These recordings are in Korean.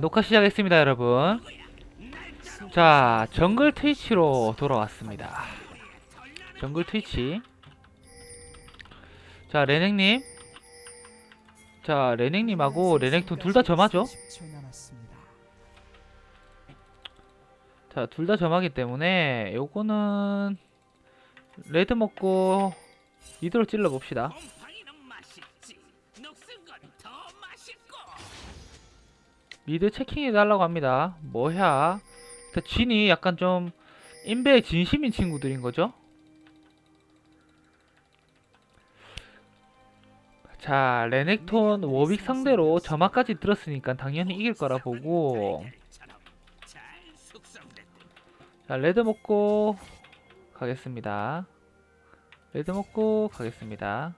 녹화 시작했습니다, 여러분. 자, 정글 트위치로 돌아왔습니다. 정글 트위치. 자, 레넥님. 자, 레넥님하고 레넥톤 둘 다 점하죠? 10초 남았습니다. 자, 둘 다 점하기 때문에 요거는 레드 먹고 이대로 찔러 봅시다. 미드 체킹해 달라고 합니다. 뭐야? 일단 진이 약간 좀 인베에 진심인 친구들인 거죠? 자, 레넥톤 워빅 상대로 점화까지 들었으니까 당연히 이길 거라 보고. 자, 레드 먹고 가겠습니다. 레드 먹고 가겠습니다.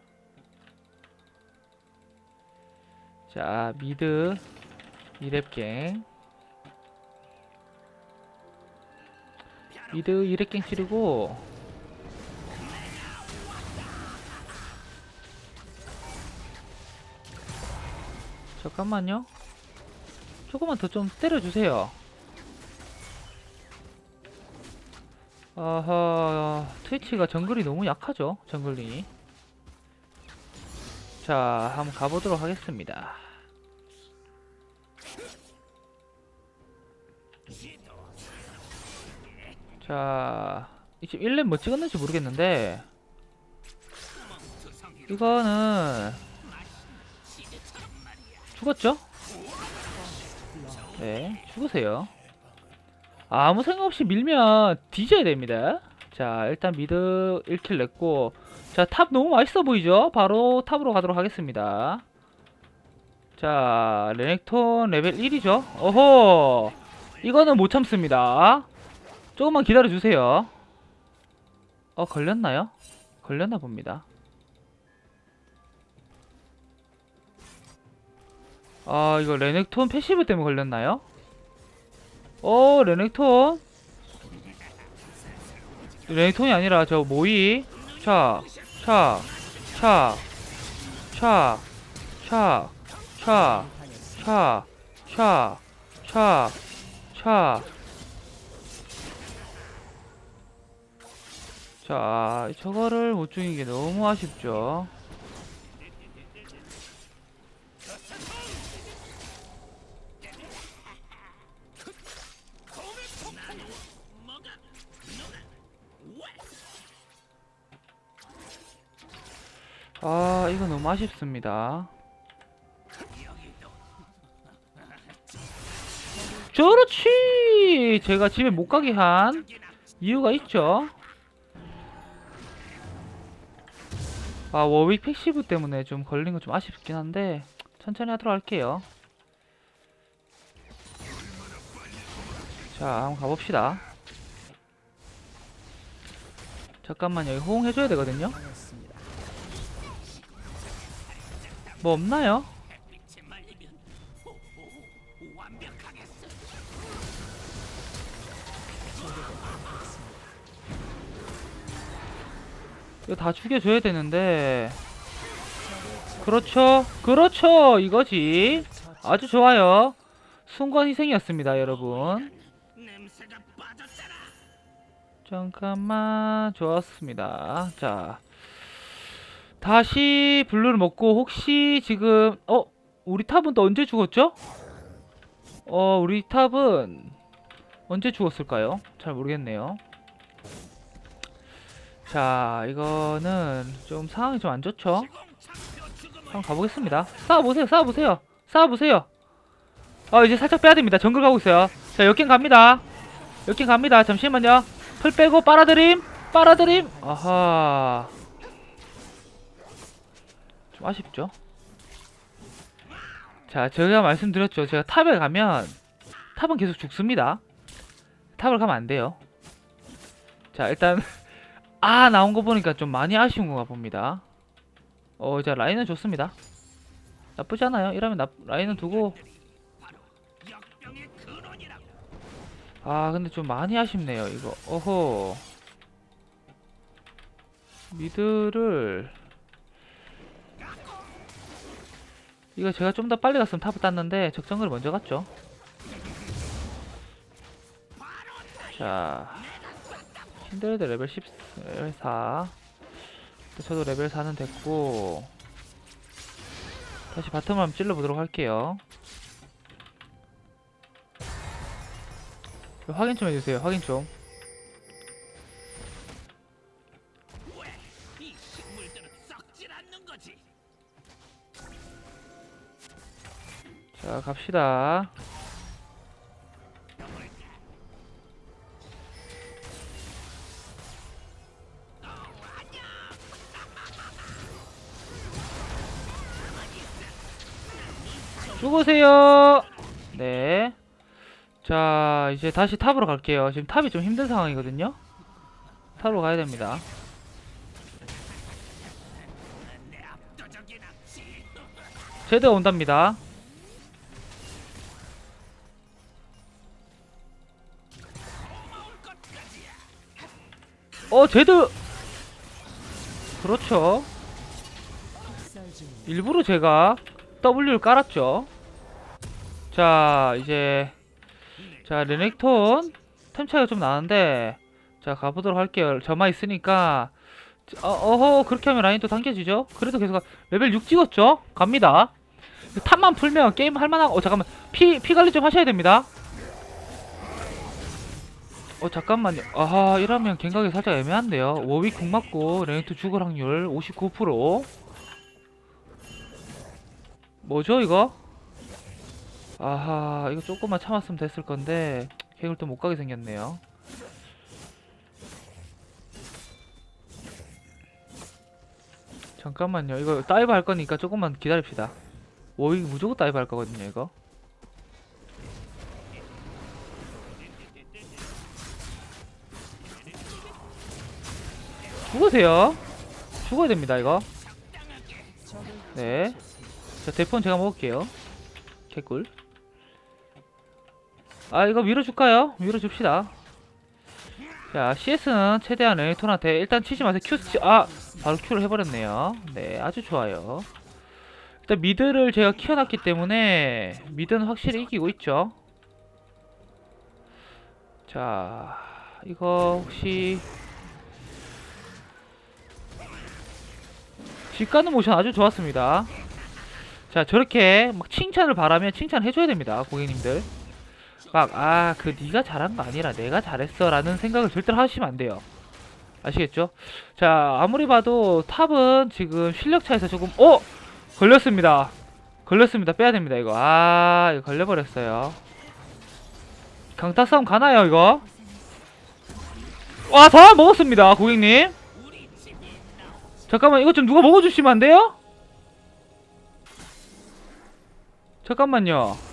자, 미드 이랩갱 미드 이랩갱 치르고 잠깐만요. 조금만 더 좀 때려주세요. 아하, 트위치가 정글이 너무 약하죠, 정글링이. 자, 한번 가보도록 하겠습니다. 자, 이제 1렙 뭐 찍었는지 모르겠는데, 이거는, 죽었죠? 네, 죽으세요. 아무 생각 없이 밀면 뒤져야 됩니다. 자, 일단 미드 1킬 냈고, 자, 탑 너무 맛있어 보이죠? 바로 탑으로 가도록 하겠습니다. 자, 레넥톤 레벨 1이죠? 어허! 이거는 못 참습니다. 조금만 기다려 주세요. 어, 걸렸나요? 걸렸나 봅니다. 아, 이거 레넥톤 패시브 때문에 걸렸나요? 어, 레넥톤. 레넥톤이 아니라 저 모이. 차, 차, 차, 차, 차, 차, 차, 차, 차, 차. 자, 저거를 못 죽인 게 너무 아쉽죠. 아, 이거 너무 아쉽습니다. 그렇지! 제가 집에 못 가게 한 이유가 있죠. 아, 워윅 패시브 때문에 좀 걸린 건좀 아쉽긴 한데, 천천히 하도록 할게요. 자, 한번 가봅시다. 잠깐만요, 이거 호응해줘야 되거든요? 뭐 없나요? 이거 다 죽여줘야 되는데. 그렇죠? 그렇죠! 이거지. 아주 좋아요. 순간 희생이었습니다 여러분. 잠깐만. 좋았습니다. 자. 다시 블루를 먹고 혹시 지금 어? 우리 탑은 또 언제 죽었죠? 어 우리 탑은 언제 죽었을까요? 잘 모르겠네요 자 이거는 좀 상황이 좀 안 좋죠? 한번 가보겠습니다. 싸워보세요, 싸워보세요, 싸워보세요. 어, 이제 살짝 빼야 됩니다. 정글 가고 있어요. 자, 역행 갑니다. 역행 갑니다. 잠시만요. 풀 빼고 빨아들임, 빨아들임. 아하. 좀 아쉽죠? 자, 제가 말씀드렸죠. 제가 탑에 가면 탑은 계속 죽습니다. 탑을 가면 안 돼요. 자, 일단 아 나온 거 보니까 좀 많이 아쉬운 것 봅니다. 어 이제 라인은 좋습니다. 나쁘지 않아요. 이러면 나, 라인은 두고. 아 근데 좀 많이 아쉽네요. 이거 어허 미드를 이거 제가 좀 더 빨리 갔으면 탑을 땄는데 적정글이 먼저 갔죠. 자, 힌드레드 레벨 10, 레벨 4. 저도 레벨 4는 됐고 다시 바텀을 한번 찔러보도록 할게요. 확인 좀 해주세요. 확인 좀. 자, 갑시다. 죽으세요. 네. 자, 이제 다시 탑으로 갈게요. 지금 탑이 좀 힘든 상황이거든요. 탑으로 가야 됩니다. 제드 온답니다. 어, 제드! 그렇죠. 일부러 제가 W를 깔았죠. 자, 이제, 자, 레넥톤 템 차이가 좀 나는데, 자, 가보도록 할게요. 저만 있으니까, 어, 어허, 그렇게 하면 라인 또 당겨지죠? 그래도 계속, 가- 레벨 6 찍었죠? 갑니다. 탑만 풀면 게임 할만한, 어, 잠깐만. 피, 피 관리 좀 하셔야 됩니다. 어, 잠깐만요. 아하, 이러면 갱각이 살짝 애매한데요. 워윅 궁 맞고, 레넥톤 죽을 확률 59%. 뭐죠, 이거? 아하, 이거 조금만 참았으면 됐을 건데, 갱을 또 못 가게 생겼네요. 잠깐만요. 이거 다이브 할 거니까 조금만 기다립시다. 워윅 무조건 다이브 할 거거든요, 이거. 죽으세요. 죽어야 됩니다, 이거. 네. 자, 대폰 제가 먹을게요. 개꿀. 아, 이거 밀어줄까요? 밀어줍시다. 자, CS는 최대한 레이톤한테 일단 치지 마세요. Q, 치, 아! 바로 Q를 해버렸네요. 네, 아주 좋아요. 일단 미드를 제가 키워놨기 때문에 미드는 확실히 이기고 있죠. 자, 이거 혹시 집 가는 모션 아주 좋았습니다. 자, 저렇게 막 칭찬을 바라면 칭찬해줘야 됩니다, 고객님들. 막, 아, 그 네가 잘한 거 아니라 내가 잘했어 라는 생각을 절대로 하시면 안 돼요. 아시겠죠? 자, 아무리 봐도 탑은 지금 실력 차에서 조금, 어! 걸렸습니다. 걸렸습니다. 빼야 됩니다, 이거. 아, 이거 걸려버렸어요. 강타 싸움 가나요, 이거? 와, 다 먹었습니다, 고객님. 잠깐만, 이거 좀 누가 먹어주시면 안 돼요? 잠깐만요.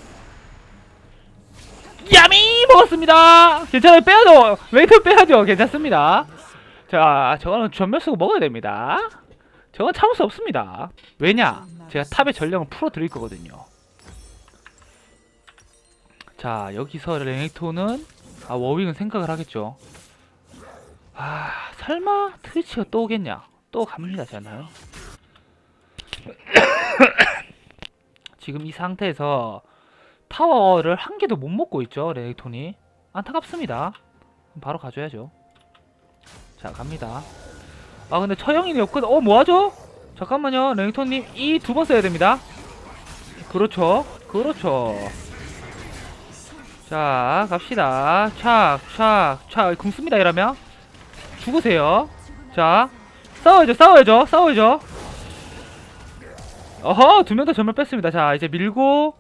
먹었습니다. 괜찮아요. 빼야죠. 웨이트 빼야죠. 괜찮습니다. 자, 저거는 전멸 쓰고 먹어야 됩니다. 저건 참을 수 없습니다. 왜냐? 제가 탑의 전령을 풀어 드릴 거거든요. 자, 여기서 레넥톤은 아, 워윙은 생각을 하겠죠. 아, 설마 트위치가 또 오겠냐? 또 갑니다, 저는. 지금 이 상태에서 타워를 한 개도 못 먹고 있죠 레넥톤이. 안타깝습니다. 바로 가줘야죠. 자 갑니다. 아 근데 처형이 없거든 어 뭐하죠? 잠깐만요. 레넥톤님 이 두 번 써야 됩니다. 그렇죠. 그렇죠. 자 갑시다. 착착착궁 씁니다 이러면. 죽으세요. 자 싸워야죠 싸워야죠 싸워야죠. 어허 두 명 다 전멸 뺐습니다. 자 이제 밀고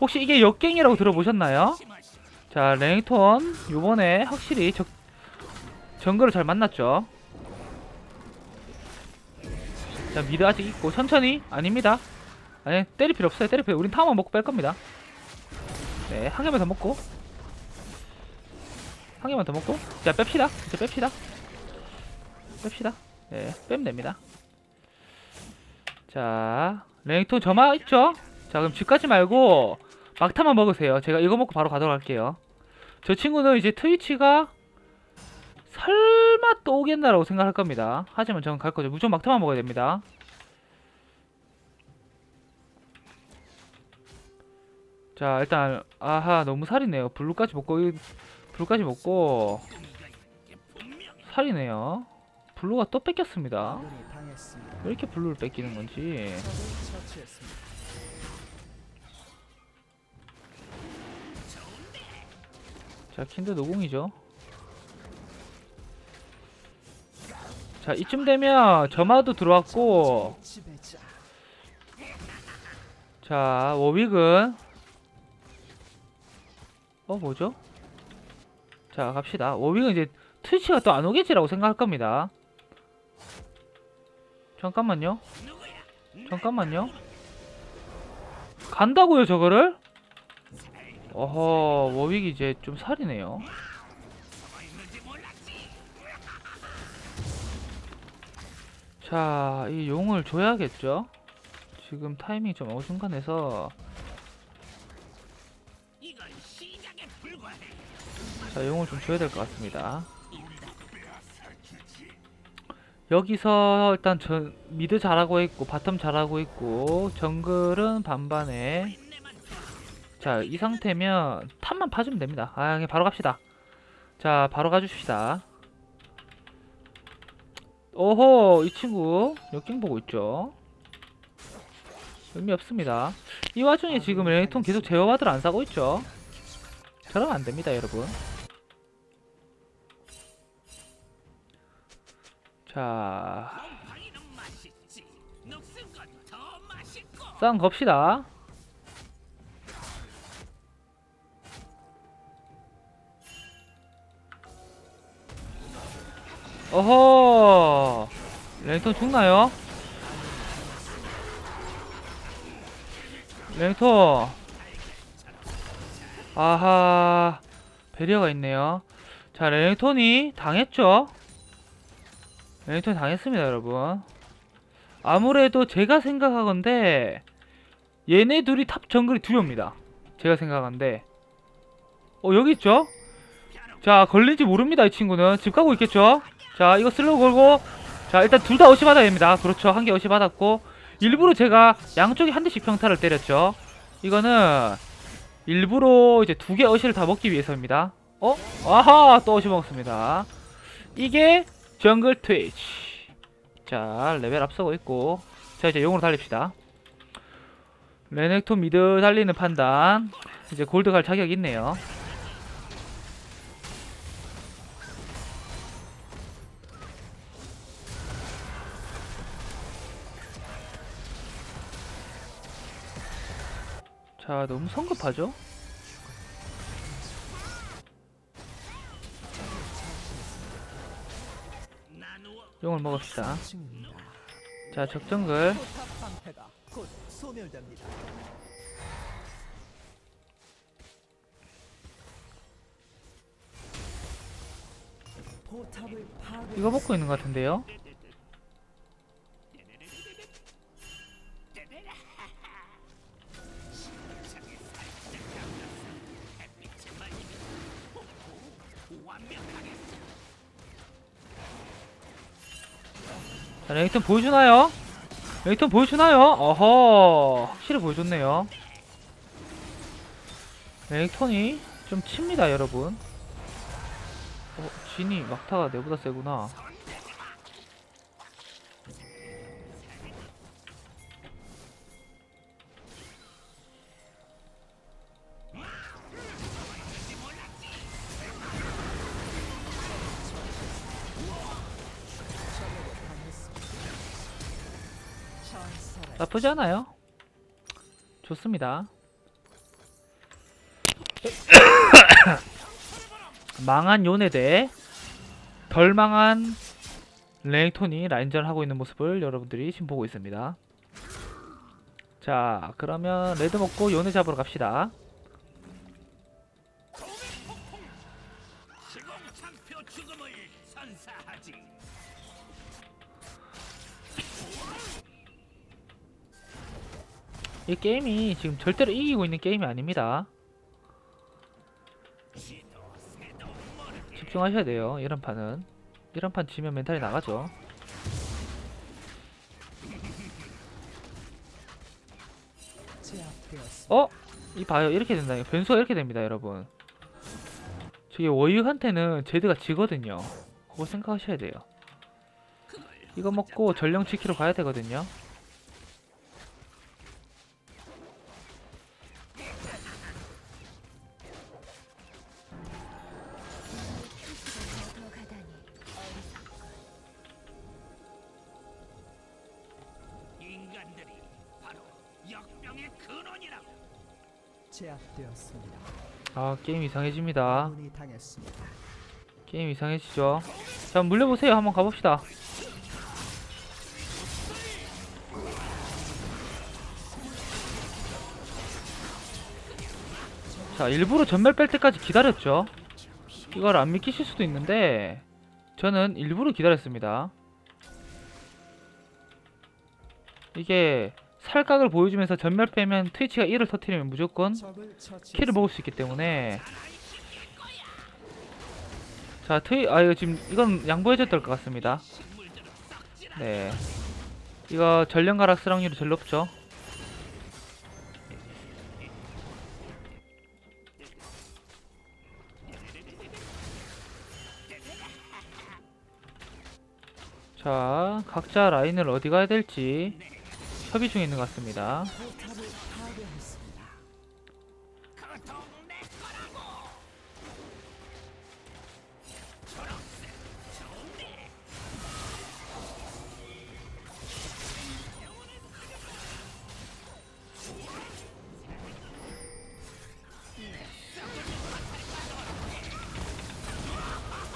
혹시 이게 역갱이라고 들어보셨나요? 자 레이톤 요번에 확실히 적, 정글을 잘 만났죠? 자 미드 아직 있고 천천히? 아닙니다. 아니 때릴 필요 없어요. 때릴 필요 우린 타워만 먹고 뺄 겁니다. 네 한 개만 더 먹고. 한 개만 더 먹고. 자 뺍시다. 이제 뺍시다. 뺍시다. 네 빼면 됩니다. 자 레이톤 점화 있죠? 자 그럼 집 가지 말고 막타만 먹으세요. 제가 이거 먹고 바로 가도록 할게요. 저 친구는 이제 트위치가 설마 또 오겠나라고 생각할 겁니다. 하지만 저는 갈 거죠. 무조건 막타만 먹어야 됩니다. 자 일단 아하 너무 살이네요 블루까지 먹고 이- 블루까지 먹고 살이네요 블루가 또 뺏겼습니다. 왜 이렇게 블루를 뺏기는 건지 자 킨드 노공이죠 자 이쯤 되면 점화도 들어왔고. 자 워윅은 어 뭐죠? 자 갑시다 워윅은 이제 트위치가 또 안 오겠지라고 생각할 겁니다 잠깐만요 잠깐만요 간다고요 저거를? 어허 워윅이 이제 좀 살이네요. 자 이 용을 줘야겠죠? 지금 타이밍이 좀 어중간해서. 자 용을 좀 줘야 될 것 같습니다. 여기서 일단 전 미드 잘하고 있고 바텀 잘하고 있고 정글은 반반에 자 이 상태면 탑만 파주면 됩니다. 아 그냥 바로 갑시다. 자 바로 가줍시다. 오호 이 친구 역경 보고 있죠? 의미 없습니다. 이 와중에 지금 레이톤 계속 제어와드를 안 사고 있죠? 저러면 안 됩니다 여러분. 자. 싸움 겁시다. 어허 랭톤 죽나요? 랭톤 아하 배리어가 있네요 자 랭톤이 당했죠 랭톤이 당했습니다 여러분 아무래도 제가 생각하건데 얘네 둘이 탑 정글이 두려웁니다. 제가 생각한데 어 여기 있죠? 자 걸린지 모릅니다 이 친구는 집 가고 있겠죠? 자 이거 슬로우 걸고 자 일단 둘 다 어시 받아야 됩니다. 그렇죠 한 개 어시 받았고 일부러 제가 양쪽에 한 대씩 평타를 때렸죠. 이거는 일부러 이제 두 개 어시를 다 먹기 위해서입니다. 어? 아하 또 어시 먹었습니다. 이게 정글 트위치 자 레벨 앞서고 있고 자 이제 용으로 달립시다 레넥톤 미드 달리는 판단 이제 골드 갈 자격 있네요 자 너무 성급하죠? 용을 먹읍시다. 자 적정글. 이거 먹고 있는 것 같은데요 자 레이턴 보여주나요? 레이턴 보여주나요? 어허 확실히 보여줬네요 레이턴이 좀 칩니다 여러분 어 진이 막타가 내보다 세구나 나쁘지 않아요. 좋습니다. 망한 요네 대 덜 망한 레이톤이 라인전을 하고 있는 모습을 여러분들이 지금 보고 있습니다. 자, 그러면 레드 먹고 요네 잡으러 갑시다. 이 게임이 지금 절대로 이기고 있는 게임이 아닙니다. 집중하셔야 돼요. 이런 판은. 이런 판 지면 멘탈이 나가죠. 어? 이 봐요 이렇게 된다 변수가 이렇게 됩니다 여러분 저게 워익한테는 제드가 지거든요 그거 생각하셔야 돼요 이거 먹고 전령 지키러 가야 되거든요 아 게임 이상해집니다. 게임 이상해지죠. 자 물려보세요. 한번 가봅시다. 자 일부러 전멸 뺄 때까지 기다렸죠. 이걸 안 믿기실 수도 있는데 저는 일부러 기다렸습니다. 이게 살각을 보여주면서 전멸 빼면 트위치가 1을 터트리면 무조건. 키를 먹을 수 있기 때문에. 자 트위 아 이거 지금 이건 양보해줘야 될 것 같습니다. 네. 이거 전령 가락 수락률이 제일 높죠? 자 각자 라인을 어디 가야 될지 협의 중에 있는 것 같습니다.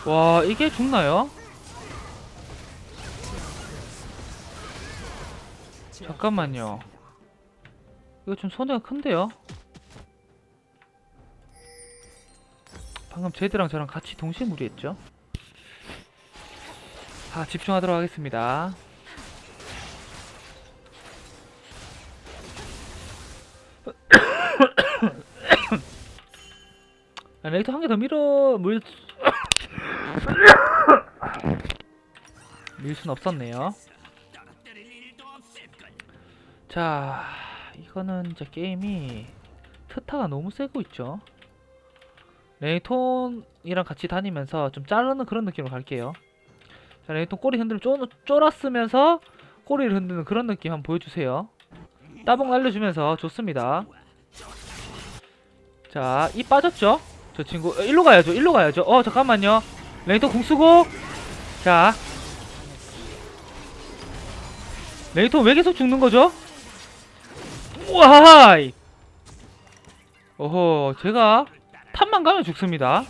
와 이게 죽나요? 잠깐만요. 이거 좀 손해가 큰데요? 방금 제드랑 저랑 같이 동시에 무리했죠? 아 집중하도록 하겠습니다 아, 레이터 한 개 더 밀어 물... 밀 순 없었네요 자 이거는 이제 게임이 트타가 너무 세고 있죠. 레이톤이랑 같이 다니면서 좀 자르는 그런 느낌으로 갈게요. 자 레이톤 꼬리 흔들면 쫄, 쫄았으면서 꼬리를 흔드는 그런 느낌 한번 보여주세요. 따봉 날려주면서 좋습니다. 자 이 빠졌죠? 저 친구 어, 일로 가야죠 일로 가야죠. 어 잠깐만요. 레이톤 궁 쓰고. 자. 레이톤 왜 계속 죽는 거죠? 와이 어허 제가 탑만 가면 죽습니다.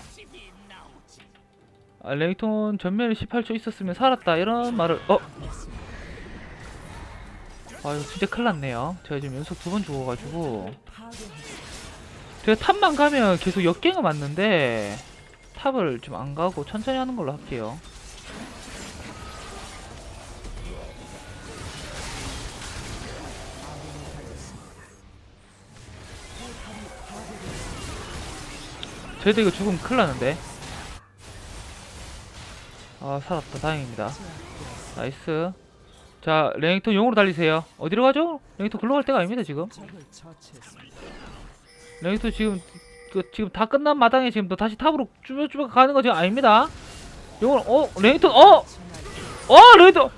아, 레이톤 전멸이 18초 있었으면 살았다 이런 말을 어? 아 이거 진짜 큰일 났네요 제가 지금 연속 두 번 죽어가지고. 제가 탑만 가면 계속 역갱을 맞는데 탑을 좀 안 가고 천천히 하는 걸로 할게요 쟤도 이거 죽으면 큰일 나는데 아 살았다 다행입니다 나이스 자 레잉턴 용으로 달리세요 어디로 가죠? 레잉턴 글로 갈 때가 아닙니다 지금. 레이토 지금 그 지금 다 끝난 마당에 지금 또 다시 탑으로 쭈뼛쭈뼛 가는 거 지금 아닙니다. 이걸 어 레이톤 어 어 레이톤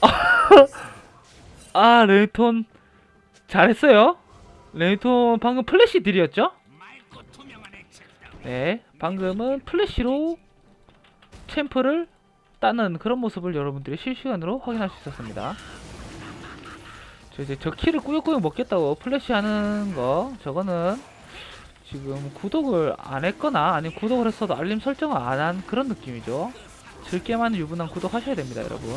아 레이톤 잘했어요. 레이톤 방금 플래시 딜이었죠? 네 방금은 플래시로 챔프를 따는 그런 모습을 여러분들이 실시간으로 확인할 수 있었습니다. 저 이제 저 키를 꾸역꾸역 먹겠다고 플래시 하는 거 저거는 지금 구독을 안 했거나 아니면 구독을 했어도 알림 설정을 안 한 그런 느낌이죠. 즐게만 유분한 구독하셔야 됩니다, 여러분.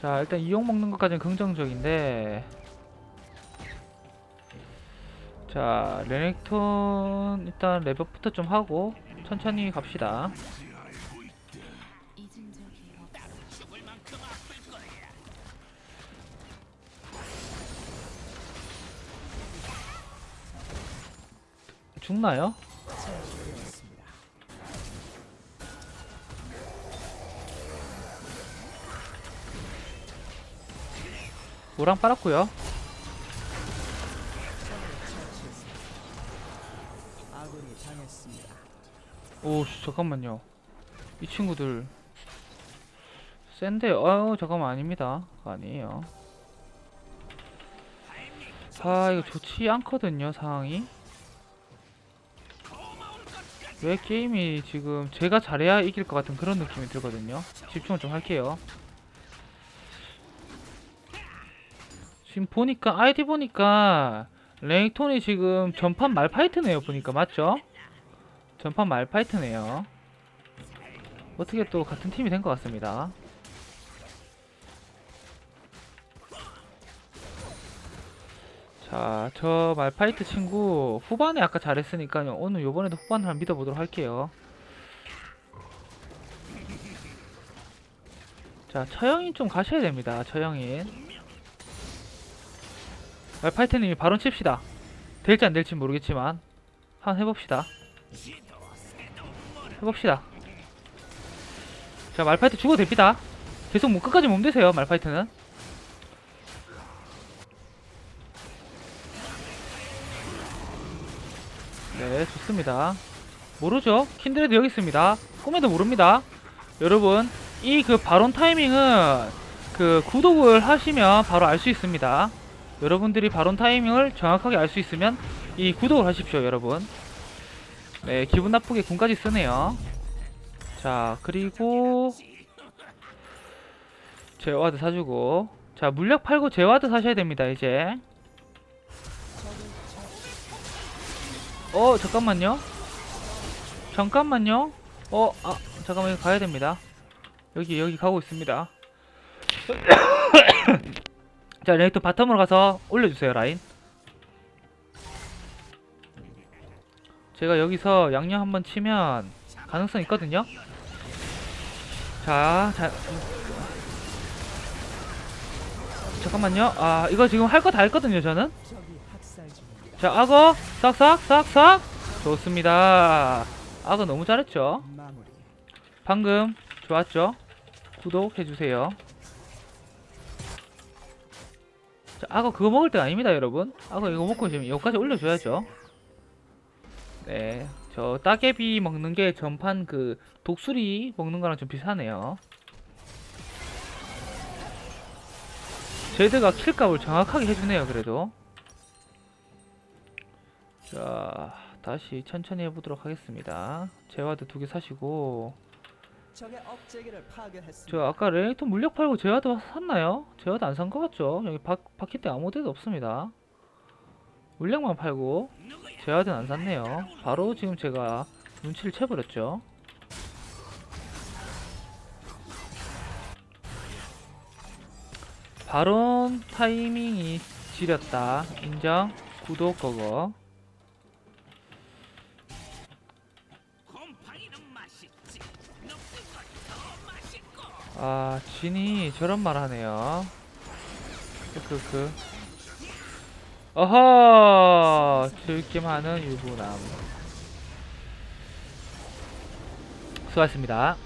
자, 일단 이용 먹는 것까지는 긍정적인데 자, 레넥톤 일단 레벨부터 좀 하고 천천히 갑시다. 죽나요? 노랑 빨았고요. 오 씨, 잠깐만요. 이 친구들. 센데요 아유 잠깐만 아닙니다. 아니에요. 아 이거 좋지 않거든요 상황이. 왜 게임이 지금 제가 잘해야 이길 것 같은 그런 느낌이 들거든요. 집중을 좀 할게요. 지금 보니까 아이디 보니까 랭톤이 지금 전판 말파이트네요 보니까. 맞죠? 전판 말파이트네요 어떻게 또 같은 팀이 된 것 같습니다 자, 저 말파이트 친구 후반에 아까 잘했으니까요. 오늘 요번에도 후반을 한번 믿어보도록 할게요. 자, 처형인 좀 가셔야 됩니다. 처형인. 말파이트님이 바론 칩시다. 될지 안 될지 모르겠지만 한번 해봅시다. 해봅시다. 자, 말파이트 죽어도 됩니다. 계속 뭐 끝까지 몸대세요, 말파이트는. 네, 좋습니다. 모르죠? 킨드레드 여기 있습니다. 꿈에도 모릅니다. 여러분, 이그 바론 타이밍은 그 구독을 하시면 바로 알 수 있습니다. 여러분들이 바론 타이밍을 정확하게 알 수 있으면 이 구독을 하십시오, 여러분. 네, 기분 나쁘게 군까지 쓰네요. 자, 그리고 제와드 사주고. 자, 물약 팔고 제와드 사셔야 됩니다, 이제. 어 잠깐만요. 잠깐만요. 어 아 잠깐만 가야 됩니다. 여기 여기 가고 있습니다. 자 레이터 바텀으로 가서 올려주세요 라인 제가 여기서 양념 한번 치면 가능성 있거든요 자, 자 잠깐만요 아 이거 지금 할 거 다 했거든요 저는. 자, 악어 싹싹 싹싹 좋습니다. 악어 너무 잘했죠. 방금 좋았죠. 구독해 주세요. 자, 악어 그거 먹을 때가 아닙니다, 여러분. 악어 이거 먹고 지금 여기까지 올려줘야죠. 네, 저 따개비 먹는 게 전판 그 독수리 먹는 거랑 좀 비슷하네요. 제드가 킬값을 정확하게 해주네요, 그래도. 자, 다시 천천히 해보도록 하겠습니다. 제와드 두 개 사시고. 저 아까 레이톤 물력 팔고 제와드 샀나요? 제와드 안 산 거 같죠? 여기 바, 바퀴대 아무 데도 없습니다. 물력만 팔고 제와드는 안 샀네요. 바로 지금 제가 눈치를 채버렸죠. 바론 타이밍이 지렸다. 인정. 구독 맛있고. 아, 진이 저런 말 하네요. 그, 그. 어허! 즐김하는 유부남. 수고하셨습니다.